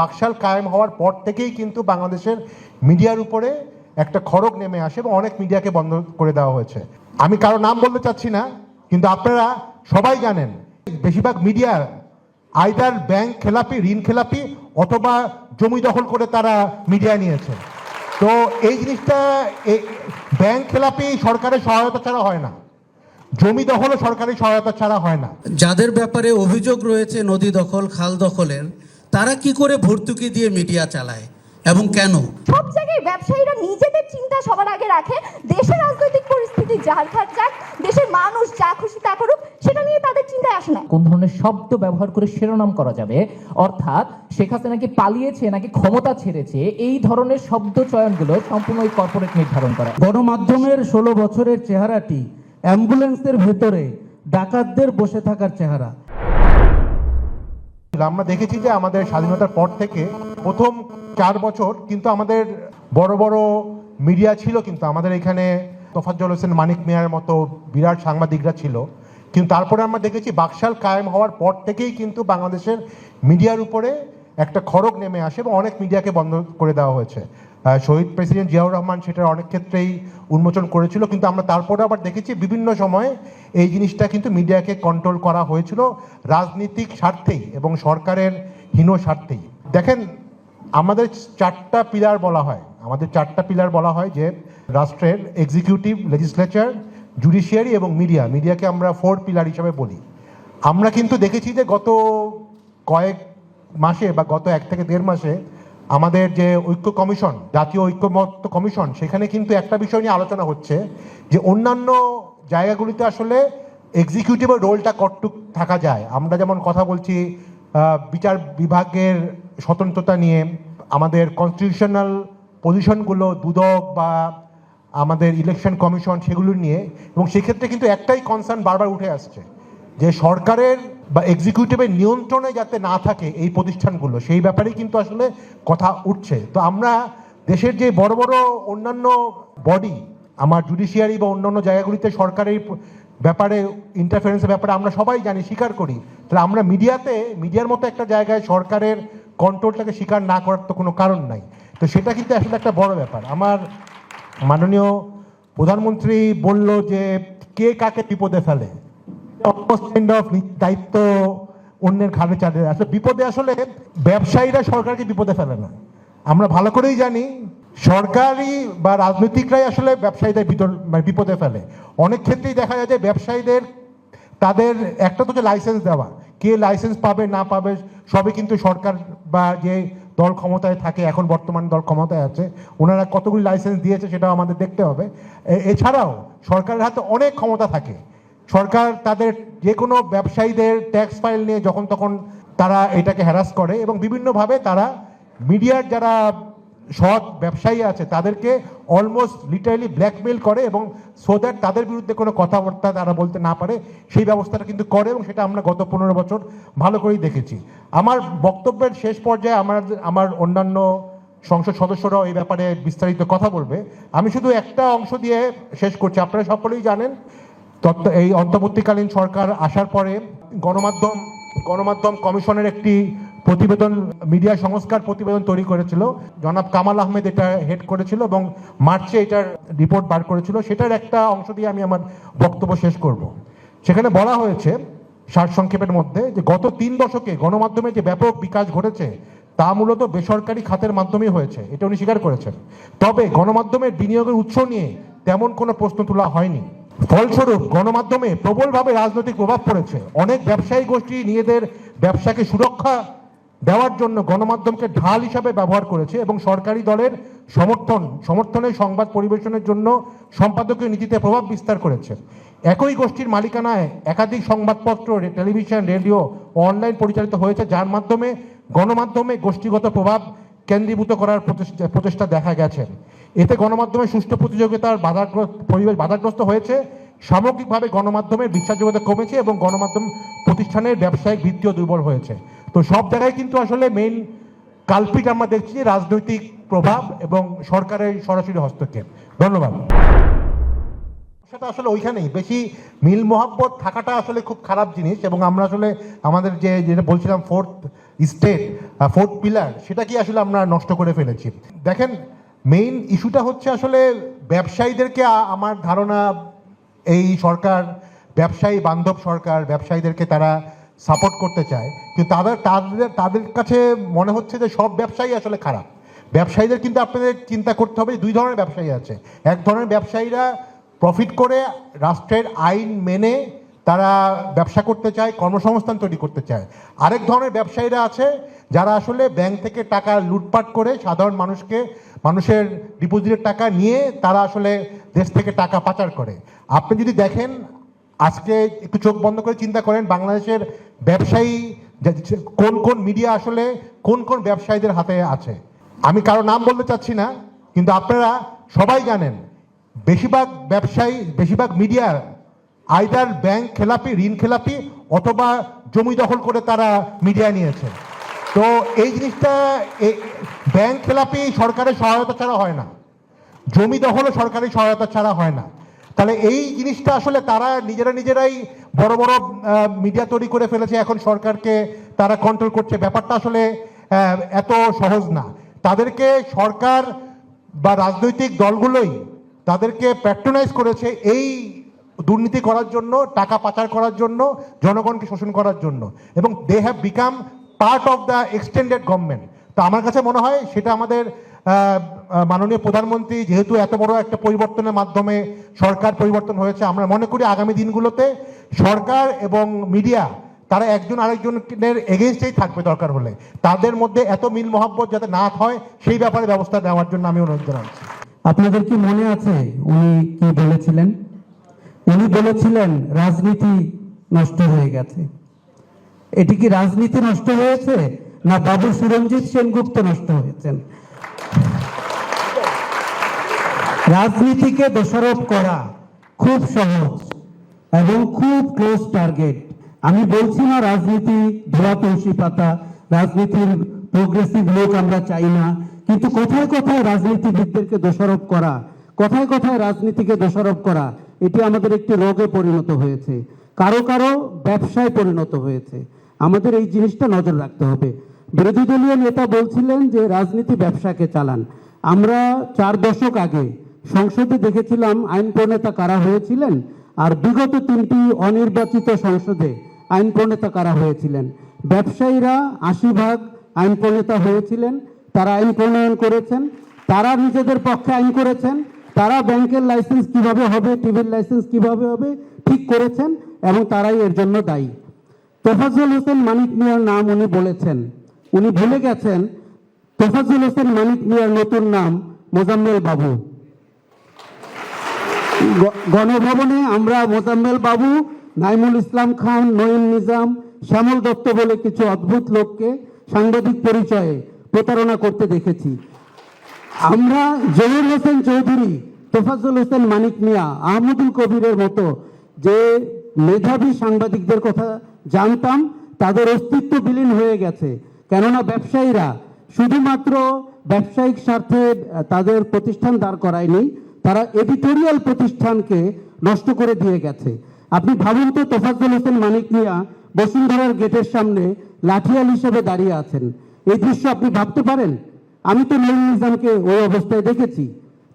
বাকশাল কায়েম হওয়ার পর থেকেই কিন্তু বাংলাদেশের মিডিয়ার উপরে একটা খড়গ নেমে আসে এবং অনেক মিডিয়াকে বন্ধ করে দেওয়া হয়েছে। আমি কারও নাম বলতে চাচ্ছি না, কিন্তু আপনারা সবাই জানেন, বেশিরভাগ মিডিয়া আইদার ব্যাংক খেলাপি, ঋণ খেলাপি অথবা জমি দখল করে তারা মিডিয়া নিয়েছে। তো এই জিনিসটা ব্যাংক খেলাপি সরকারের সহায়তা ছাড়া হয় না। জমি দখলও সরকারি সহায়তা ছাড়া হয় না। যাদের ব্যাপারে অভিযোগ রয়েছে নদী দখল, খাল দখলের তারা কি করে ভর্তুকি দিয়ে মিডিয়া চালায়? এবং কেন? সব জায়গায় ব্যবসায়ীরা নিজেদের চিন্তা সবার আগে রাখে। দেশের রাজনৈতিক পরিস্থিতি যার খাট যাক দেশের মানুষ যা খুশি তা করুক সেটা নিয়ে তাদের চিন্তায় আসে না। কোন ধরনের শব্দ ব্যবহার করে শিরোনাম করা যাবে? অর্থাৎ শেখ হাসিনা নাকি পালিয়েছে নাকি ক্ষমতা ছেড়েছে? এই ধরনের শব্দ চয়নগুলো সম্পূর্ণ ওই কর্পোরেট নির্ধারণ করে। গণমাধ্যমের ষোলো বছরের চেহারাটি অ্যাম্বুলেন্সের ভেতরে ডাকাতদের বসে থাকার চেহারা। আমরা দেখেছি যে আমাদের স্বাধীনতার পর থেকে প্রথম চার বছর কিন্তু আমাদের বড় বড় মিডিয়া ছিল কিন্তু আমাদের এখানে তোফাজ্জল হোসেন, মানিক মিয়ার মতো বিরাট সাংবাদিকরা ছিল। কিন্তু তারপরে আমরা দেখেছি বাকশাল কায়েম হওয়ার পর থেকেই কিন্তু বাংলাদেশের মিডিয়ার উপরে একটা খড়গ নেমে আসে এবং অনেক মিডিয়াকে বন্ধ করে দেওয়া হয়েছে। শহীদ প্রেসিডেন্ট জিয়াউর রহমান সেটার অনেক ক্ষেত্রেই উন্মোচন করেছিল, কিন্তু আমরা তারপরে আবার দেখেছি বিভিন্ন সময়ে এই জিনিসটা কিন্তু মিডিয়াকে কন্ট্রোল করা হয়েছিল রাজনীতিক স্বার্থেই এবং সরকারের হীন স্বার্থেই। দেখেন, আমাদের চারটা পিলার বলা হয়। আমাদের চারটা পিলার বলা হয় যে রাষ্ট্রের এক্সিকিউটিভ লেজিসলেচার জুডিশিয়ারি এবং মিডিয়া মিডিয়াকে আমরা ফোর পিলার হিসাবে বলি। আমরা কিন্তু দেখেছি যে গত কয়েক মাসে বা গত এক থেকে দেড় মাসে আমাদের যে ঐক্য কমিশন, জাতীয় ঐক্যমত্য কমিশন, সেখানে কিন্তু একটা বিষয় নিয়ে আলোচনা হচ্ছে যে অন্যান্য জায়গাগুলিতে আসলে এক্সিকিউটিভের রোলটা কতটুক থাকা যায়। আমরা যেমন কথা বলছি বিচার বিভাগের স্বতন্ত্রতা নিয়ে, আমাদের কনস্টিটিউশনাল পজিশনগুলো দুদক বা আমাদের ইলেকশন কমিশন সেগুলো নিয়ে, এবং সেক্ষেত্রে কিন্তু একটাই কনসার্ন বারবার উঠে আসছে যে সরকারের বা এক্সিকিউটিভের নিয়ন্ত্রণে যাতে না থাকে এই প্রতিষ্ঠানগুলো, সেই ব্যাপারেই কিন্তু আসলে কথা উঠছে। তো আমরা দেশের যে বড় বড় অন্যান্য বডি আমার জুডিশিয়ারি বা অন্যান্য জায়গাগুলিতে সরকারের ব্যাপারে ইন্টারফারেন্সের ব্যাপারে আমরা সবাই জানি, স্বীকার করি। তাহলে আমরা মিডিয়াতে, মিডিয়ার মতো একটা জায়গায় সরকারের কন্ট্রোলটাকে স্বীকার না করার তো কোনো কারণ নাই। তো সেটা কিন্তু আসলে একটা বড় ব্যাপার। আমার মাননীয় প্রধানমন্ত্রী বলল যে, কে কাকে বিপদে ফেলে? কাইন্ড অফ দায়িত্ব অন্যের ঘাড়ে চাঁদে আসলে বিপদে আসলে ব্যবসায়ীরা সরকারকে বিপদে ফেলে না। আমরা ভালো করেই জানি, সরকারি বা রাজনৈতিকরাই আসলে ব্যবসায়ীদের মানে বিপদে ফেলে। অনেক ক্ষেত্রেই দেখা যায় যে ব্যবসায়ীদের, তাদের একটা তো যে লাইসেন্স দেওয়া। কে লাইসেন্স পাবে, না পাবে, সবই কিন্তু সরকার বা যে দল ক্ষমতায় থাকে, এখন বর্তমান দল ক্ষমতায় আছে, ওনারা কতগুলি লাইসেন্স দিয়েছে সেটাও আমাদের দেখতে হবে। এছাড়াও সরকারের হাতে অনেক ক্ষমতা থাকে। সরকার তাদের যে কোনো ব্যবসায়ীদের ট্যাক্স ফাইল নিয়ে যখন তখন তারা এটাকে হ্যারাস করে এবং বিভিন্নভাবে তারা মিডিয়ার যারা সৎ ব্যবসায়ী আছে তাদেরকে অলমোস্ট লিটারালি ব্ল্যাকমেল করে এবং সো দ্যাট তাদের বিরুদ্ধে কোনো কথাবার্তা তারা বলতে না পারে, সেই ব্যবস্থাটা কিন্তু করে এবং সেটা আমরা গত পনেরো বছর ভালো করেই দেখেছি। আমার বক্তব্যের শেষ পর্যায়ে আমার আমার অন্যান্য সংসদ সদস্যরাও এই ব্যাপারে বিস্তারিত কথা বলবে। আমি শুধু একটা অংশ দিয়ে শেষ করছি। আপনারা সকলেই জানেন এই অন্তর্বর্তীকালীন সরকার আসার পরে গণমাধ্যম গণমাধ্যম কমিশনের একটি প্রতিবেদন, মিডিয়া সংস্কার প্রতিবেদন তৈরি করেছিল। জনাব কামাল আহমেদ এটা হেড করেছিল এবং মার্চে এটার রিপোর্ট বার করেছিল। সেটার একটা অংশ দিয়ে আমি আমার বক্তব্য শেষ করব। সেখানে বলা হয়েছে সারসংক্ষেপের মধ্যে, যে গত তিন দশকে গণমাধ্যমে যে ব্যাপক বিকাশ ঘটেছে, তা মূলত বেসরকারি খাতের মাধ্যমেই হয়েছে। এটা উনি স্বীকার করেছেন। তবে গণমাধ্যমের বিনিয়োগের উৎস নিয়ে তেমন কোনো প্রশ্ন তোলা হয়নি। ফলস্বরূপ গণমাধ্যমে প্রবলভাবে রাজনৈতিক প্রভাব পড়েছে। অনেক ব্যবসায়ী গোষ্ঠী নিজেদের ব্যবসাকে সুরক্ষা দেওয়ার জন্য গণমাধ্যমকে ঢাল হিসাবে ব্যবহার করেছে এবং সরকারি দলের সমর্থন সমর্থনে সংবাদ পরিবেশনের জন্য সম্পাদকীয় নীতিতে প্রভাব বিস্তার করেছে। একই গোষ্ঠীর মালিকানায় একাধিক সংবাদপত্র টেলিভিশন, রেডিও অনলাইন পরিচালিত হয়েছে, যার মাধ্যমে গণমাধ্যমে গোষ্ঠীগত প্রভাব কেন্দ্রীভূত করার প্রচেষ্টা দেখা গেছে। এতে গণমাধ্যমের সুষ্ঠু প্রতিযোগিতার বাধাগ্রস্ত পরিবেশ বাধাগ্রস্ত হয়েছে। সামগ্রিকভাবে গণমাধ্যমের বিশ্বাসযোগ্যতা কমেছে এবং গণমাধ্যম প্রতিষ্ঠানের ব্যবসায়িক ভিত্তিও দুর্বল হয়েছে। তো সব জায়গায় কিন্তু আসলে মেইন কালপিট আমরা দেখছি রাজনৈতিক প্রভাব এবং সরকারের সরাসরি হস্তক্ষেপ। ধন্যবাদ। সেটা আসলে ওইখানেই। বেশি মিল মোহাব্বত থাকাটা আসলে খুব খারাপ জিনিস এবং আমরা আসলে আমাদের যে, যেটা বলছিলাম ফোর্থ স্টেট ফোর্থ পিলার, সেটা কি আসলে আমরা নষ্ট করে ফেলেছি? দেখেন মেইন ইস্যুটা হচ্ছে আসলে ব্যবসায়ীদেরকে আমার ধারণা, এই সরকার, ব্যবসায়ী বান্ধব সরকার, ব্যবসায়ীদেরকে তারা সাপোর্ট করতে চায়। কিন্তু তাদের তাদের তাদের কাছে মনে হচ্ছে যে সব ব্যবসায়ী আসলে খারাপ। ব্যবসায়ীদের কিন্তু আপনাদের চিন্তা করতে হবে দুই ধরনের ব্যবসায়ী আছে। এক ধরনের ব্যবসায়ীরা প্রফিট করে রাষ্ট্রের আইন মেনে তারা ব্যবসা করতে চায়, কর্মসংস্থান তৈরি করতে চায়। আরেক ধরনের ব্যবসায়ীরা আছে, যারা আসলে ব্যাংক থেকে টাকা লুটপাট করে সাধারণ মানুষকে, মানুষের ডিপোজিটের টাকা নিয়ে তারা আসলে দেশ থেকে টাকা পাচার করে। আপনি যদি দেখেন, আজকে একটু চোখ বন্ধ করে চিন্তা করেন, বাংলাদেশের ব্যবসায়ী কোন কোন মিডিয়া আসলে কোন কোন ব্যবসায়ীদের হাতে আছে। আমি কারও নাম বলতে চাচ্ছি না, কিন্তু আপনারা সবাই জানেন, বেশিরভাগ ব্যবসায়ী, বেশিরভাগ মিডিয়া আইদার ব্যাংক খেলাপি, ঋণ খেলাপি অথবা জমি দখল করে তারা মিডিয়া নিয়েছে। তো এই জিনিসটা ব্যাংক খেলাপি সরকারের সহায়তা ছাড়া হয় না। জমি দখলও সরকারি সহায়তা ছাড়া হয় না। তাহলে এই জিনিসটা আসলে তারা নিজেরা নিজেরাই বড় বড় মিডিয়া তৈরি করে ফেলেছে, এখন সরকারকে তারা কন্ট্রোল করছে। ব্যাপারটা আসলে এত সহজ না। তাদেরকে সরকার বা রাজনৈতিক দলগুলোই তাদেরকে প্যাট্রোনাইজ করেছে এই দুর্নীতি করার জন্য, টাকা পাচার করার জন্য, জনগণকে শোষণ করার জন্য। এবং they have become part of the extended government তো আমার কাছে মনে হয় সেটা আমাদের মাননীয় প্রধানমন্ত্রী যেহেতু এত বড় একটা পরিবর্তনের মাধ্যমে সরকার পরিবর্তন হয়েছে, আমরা মনে করি আগামী দিনগুলোতে সরকার এবং মিডিয়া, তারা একজন আরেকজনের এগেনস্টেই থাকবে দরকার হলে। তাদের মধ্যে এত মিল মহাব্বত যাতে না হয়, সেই ব্যাপারে ব্যবস্থা নেওয়ার জন্য আমি অনুরোধ জানাচ্ছি। আপনাদের কি মনে আছে উনি কি বলেছিলেন? উনি বলেছিলেন, রাজনীতি নষ্ট হয়ে গেছে। এটি কি রাজনীতি নষ্ট হয়েছে, না বাবু সুরঞ্জিত সেনগুপ্ত নষ্ট হয়েছেন? রাজনীতিকে দোষারোপ করা খুব সহজ এবং খুব ক্লোজ টার্গেট আমি বলছি না রাজনীতি ধোয়া তুলসী পাতা, রাজনীতির প্রোগ্রেসিভ লোক আমরা চাই না, কিন্তু কোথায় কোথায় রাজনীতিবিদদেরকে দোষারোপ করা, কোথায় কোথায় রাজনীতিকে দোষারোপ করা এটি আমাদের একটি রোগে পরিণত হয়েছে, কারও কারও ব্যবসায় পরিণত হয়েছে। আমাদের এই জিনিসটা নজর রাখতে হবে। বিরোধী দলীয় নেতা বলছিলেন যে, রাজনীতি ব্যবসাকে চালান। আমরা চার দশক আগে সংসদে দেখেছিলাম আইন প্রণেতা কারা হয়েছিলেন, আর বিগত তিনটি অনির্বাচিত সংসদে আইন প্রণেতা কারা হয়েছিলেন। ব্যবসায়ীরা আশি ভাগ আইন প্রণেতা হয়েছিলেন, তারা আইন প্রণয়ন করেছেন, তারা নিজেদের পক্ষে আইন করেছেন তারা ব্যাংকের লাইসেন্স কীভাবে হবে, টিভির লাইসেন্স কীভাবে হবে, ঠিক করেছেন এবং তারাই এর জন্য দায়ী। তোফাজুল হোসেন মানিক মিয়ার নাম উনি বলেছেন। উনি ভুলে গেছেন তোফাজুল হোসেন মানিক মিয়ার নতুন নাম মোজাম্মেল বাবু। গণভবনে আমরা মোজাম্মেল বাবু, নাইমুল ইসলাম খান, নঈম নিজাম, শ্যামল দত্ত বলে কিছু অদ্ভুত লোককে সাংবাদিক পরিচয়ে প্রতারণা করতে দেখেছি। আমরা জহির হোসেন চৌধুরী তোফাজুল হোসেন মানিক মিয়া, আহমদুল কবিরের মতো যে মেধাবী সাংবাদিকদের কথা জানতাম, তাদের অস্তিত্ব বিলীন হয়ে গেছে। কেননা ব্যবসায়ীরা শুধুমাত্র ব্যবসায়িক স্বার্থে তাদের প্রতিষ্ঠান দাঁড় করায়নি, তারা এডিটোরিয়াল প্রতিষ্ঠানকে নষ্ট করে দিয়ে গেছে। আপনি ভাবুন তো, তোফাজ্জল হোসেন মানিক মিয়া বসুন্ধরার গেটের সামনে লাঠিয়াল হিসেবে দাঁড়িয়ে আছেন। এই দৃশ্য আপনি ভাবতে পারেন? আমি তো নুরুল নিজামকে ওই অবস্থায় দেখেছি।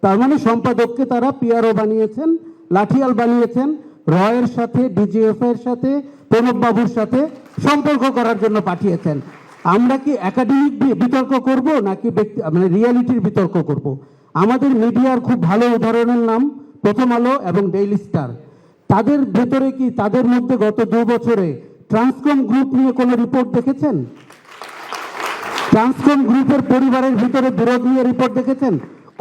তার মানে সম্পাদককে তারা পিআরও বানিয়েছেন, লাঠিয়াল বানিয়েছেন, রয়ের সাথে ডিজিএফ এর সাথে প্রণব বাবুর সাথে সম্পর্ক করার জন্য পাঠিয়েছেন। আমরা কি একাডেমিক বিতর্ক করব নাকি ব্যক্তি মানে রিয়ালিটির বিতর্ক করব? আমাদের মিডিয়ার খুব ভালো উদাহরণের নাম প্রথম আলো এবং ডেইলি স্টার তাদের ভেতরে কি তাদের মধ্যে গত দু বছরে ট্রান্সকম গ্রুপ নিয়ে কোনো রিপোর্ট দেখেছেন? ট্রান্সকম গ্রুপের পরিবারের ভিতরে বিরোধ নিয়ে রিপোর্ট দেখেছেন?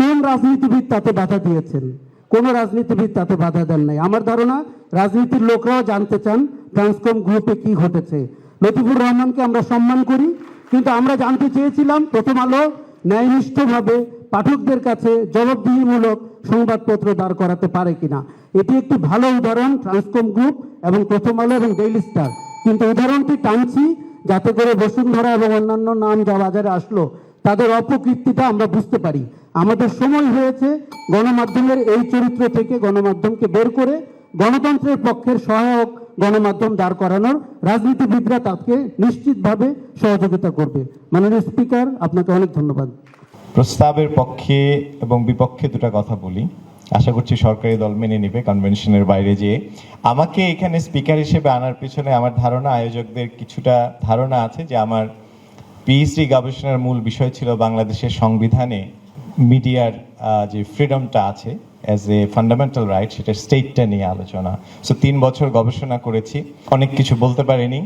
কোন রাজনীতিবিদ তাতে বাধা দিয়েছেন? কোন রাজনীতিবিদ তাতে বাধা দেন নাই। আমার ধারণা, রাজনীতির লোকরাও জানতে চান ট্রান্সকম গ্রুপে কি ঘটেছে। লতিফুর রহমানকে আমরা সম্মান করি, কিন্তু আমরা জানতে চেয়েছিলাম, প্রথম আলো ন্যায়নিষ্ঠভাবে পাঠকদের কাছে জবাবদিহিমূলক সংবাদপত্র দাঁড় করাতে পারে কিনা। এটি একটি ভালো উদাহরণ ট্রান্সকম গ্রুপ এবং প্রথম আলো এবং ডেইলি স্টার। কিন্তু উদাহরণটি টানছি যাতে করে বসুন্ধরা এবং অন্যান্য নাম যা বাজারে আসলো, তাদের অপকীর্তিটা আমরা বুঝতে পারি। আমাদের সময় হয়েছে গণমাধ্যমের এই চরিত্র থেকে গণমাধ্যমকে বের করে গণতন্ত্রের পক্ষের সহায়ক গণমাধ্যম দাঁড় করানোর রাজনীতিবিদরা তাকে নিশ্চিতভাবে সহযোগিতা করবে। মাননীয় স্পিকার, আপনাকে অনেক ধন্যবাদ। প্রস্তাবের পক্ষে এবং বিপক্ষে দুটো কথা বলি। আশা করছি সরকারি দল মেনে নেবে কনভেনশনের বাইরে যেয়ে। আমাকে এখানে স্পিকার হিসেবে আনার পিছনে আমার ধারণা, আয়োজকদের কিছুটা ধারণা আছে যে আমার পিএইচডি গবেষণার মূল বিষয় ছিল বাংলাদেশের সংবিধানে মিডিয়ার যে ফ্রিডমটা আছে অ্যাজ এ ফান্ডামেন্টাল রাইট সেটা স্টেটটা নিয়ে আলোচনা। সো তিন বছর গবেষণা করেছি। অনেক কিছু বলতে পারিনি।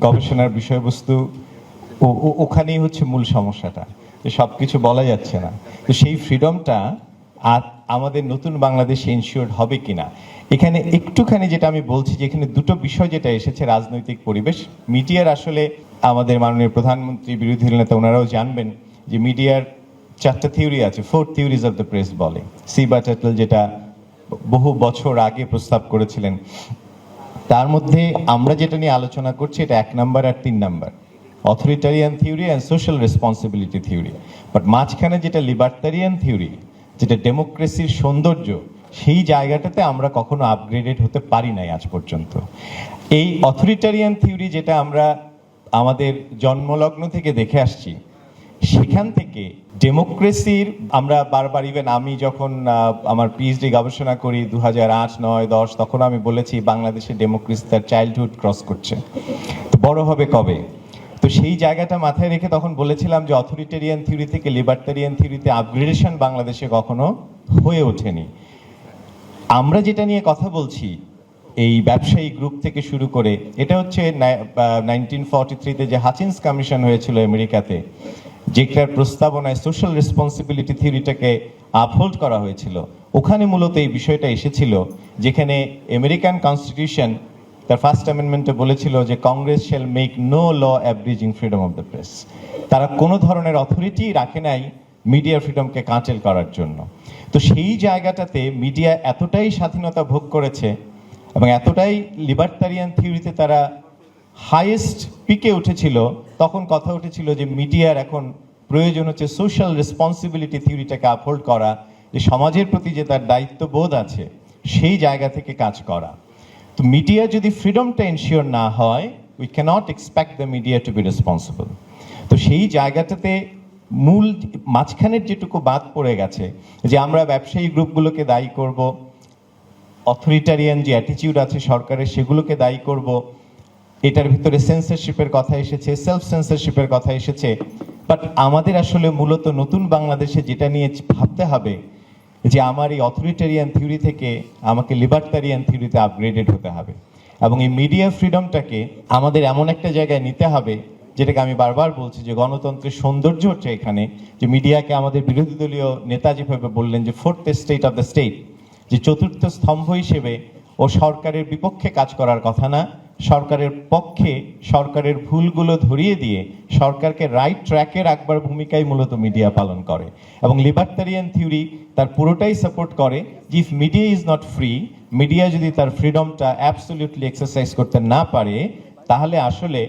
গবেষণার বিষয়বস্তু ওখানেই হচ্ছে মূল সমস্যাটা। যে সব কিছু বলা যাচ্ছে না। তো সেই ফ্রিডমটা আর আমাদের নতুন বাংলাদেশে ইনশিওর্ড হবে কিনা। এখানে একটুখানি যেটা আমি বলছি, যে এখানে দুটো বিষয় যেটা এসেছে, রাজনৈতিক পরিবেশ। মিডিয়ার আসলে আমাদের মাননীয় প্রধানমন্ত্রী, বিরোধী নেতা, ওনারাও জানবেন যে মিডিয়ার চারটা থিওরি আছে four theories of the press বলে। সি বাটাটল যেটা বহু বছর আগে প্রস্তাব করেছিলেন। তার মধ্যে আমরা যেটা নিয়ে আলোচনা করছি, এটা এক নাম্বার আর তিন number. Authoritarian theory and social responsibility theory but মাঝখানে যেটা লিবার্টারিয়ান থিওরি যেটা ডেমোক্রেসির সৌন্দর্য, সেই জায়গাটাতে আমরা কখনো আপগ্রেডেড হতে পারি নাই আজ পর্যন্ত। এই অথরিটারিয়ান থিওরি যেটা আমরা আমাদের জন্মলগ্ন থেকে দেখে আসছি সেখান থেকে ডেমোক্রেসির আমরা বারবার ইভেন আমি যখন আমার পিএইচডি গবেষণা করি দু হাজার আট, নয়, দশ, তখন আমি বলেছি বাংলাদেশে ডেমোক্রেসি তার চাইল্ডহুড ক্রস করছে। তো বড় হবে কবে? তো সেই জায়গাটা মাথায় রেখে তখন বলেছিলাম যে অথরিটেরিয়ান থিওরি থেকে লিবার্টারিয়ান থিওরিতে আপগ্রেডেশন বাংলাদেশে কখনো হয়ে ওঠেনি। আমরা যেটা নিয়ে কথা বলছি, এই ব্যবসায়ী গ্রুপ থেকে শুরু করে, এটা হচ্ছে নাইনটিন ফর্টি থ্রিতে যে হাচিন্স কমিশন হয়েছিল আমেরিকাতে যেটার প্রস্তাবনায় সোশ্যাল রেসপন্সিবিলিটি থিওরিটাকে আপহোল্ড করা হয়েছিল। ওখানে মূলত এই বিষয়টা এসেছিল, যেখানে আমেরিকান কনস্টিটিউশন তার ফার্স্ট অ্যামেন্ডমেন্টে বলেছিল যে Congress shall make no law abridging freedom of the press তারা কোনো ধরনের অথরিটি রাখে নাই মিডিয়া ফ্রিডমকে কাঁচেল করার জন্য। তো সেই জায়গাটাতে মিডিয়া এতটাই স্বাধীনতা ভোগ করেছে এবং এতটাই লিবার্টারিয়ান থিওরিতে তারা হাইয়েস্ট পিকে উঠেছিল, তখন কথা উঠেছিল যে মিডিয়ার এখন প্রয়োজন হচ্ছে সোশ্যাল রেসপন্সিবিলিটি থিওরিটাকে আপহোল্ড করা, যে সমাজের প্রতি যে তার দায়িত্ববোধ আছে, সেই জায়গা থেকে কাজ করা। তো মিডিয়া যদি ফ্রিডমটা এনশিওর না হয় we can't expect the media to be responsible তো সেই জায়গাটাতে মূল মাঝখানের যেটুকু বাদ পড়ে গেছে, যে আমরা ব্যবসায়ী গ্রুপগুলোকে দায়ী করব অথরিটারিয়ান যে অ্যাটিটিউড আছে সরকারের, সেগুলোকে দায়ী করব এটার ভিতরে সেন্সরশিপের কথা এসেছে সেলফ সেন্সরশিপের কথা এসেছে। বাট আমাদের আসলে মূলত নতুন বাংলাদেশে যেটা নিয়ে ভাবতে হবে, যে আমার এই অথরিটারিয়ান থিওরি থেকে আমাকে লিবার্টারিয়ান থিওরিতে আপগ্রেডেড হতে হবে। এবং এই মিডিয়া ফ্রিডমটাকে আমাদের এমন একটা জায়গায় নিতে হবে, যেটাকে আমি বারবার বলছি যে গণতন্ত্রের সৌন্দর্য হচ্ছে এখানে, যে মিডিয়াকে আমাদের বিরোধী দলীয় নেতা যেভাবে বললেন যে fourth state of the state যে চতুর্থ স্তম্ভ হিসেবে ও সরকারের বিপক্ষে কাজ করার কথা না সরকারের পক্ষে সরকারের ভুলগুলো ধরিয়ে দিয়ে সরকারকে রাইট ট্র্যাকে রাখবার ভূমিকাই মূলত মিডিয়া পালন করে। এবং লিবার্টারিয়ান থিওরি তার পুরোটাই সাপোর্ট করে যে if media is not free media যদি তার ফ্রিডমটা অ্যাবসলিউটলি এক্সারসাইজ করতে না পারে, তাহলে আসলে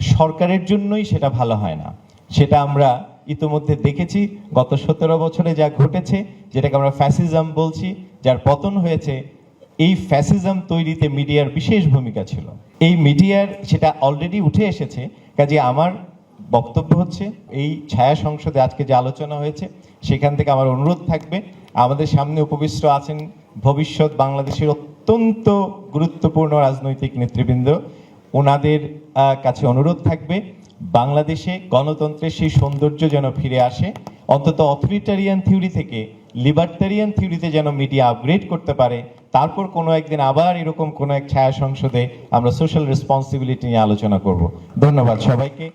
সরকারের জন্যই সেটা ভালো হয় না। সেটা আমরা ইতোমধ্যে দেখেছি, গত সতেরো বছরে যা ঘটেছে, যেটাকে আমরা ফ্যাসিজম বলছি, যার পতন হয়েছে এই ফ্যাসিজম তৈরিতে মিডিয়ার বিশেষ ভূমিকা ছিল। এই মিডিয়ার সেটা অলরেডি উঠে এসেছে, কাজে আমার বক্তব্য হচ্ছে, এই ছায়া সংসদে আজকে যে আলোচনা হয়েছে, সেখান থেকে আমার অনুরোধ থাকবে। আমাদের সামনে উপবিষ্ট আছেন ভবিষ্যৎ বাংলাদেশের অত্যন্ত গুরুত্বপূর্ণ রাজনৈতিক নেতৃবৃন্দ। ওনাদের কাছে অনুরোধ থাকবে, বাংলাদেশে গণতন্ত্রের সেই সৌন্দর্য যেন ফিরে আসে। অন্তত অথরিটারিয়ান থিওরি থেকে লিবার্টারিয়ান থিওরিতে যেন মিডিয়া আপগ্রেড করতে পারে, তারপর কোনো একদিন আবার এরকম কোনো এক ছায়া সংসদে আমরা সোশ্যাল রেসপন্সিবিলিটি নিয়ে আলোচনা করব। ধন্যবাদ সবাইকে।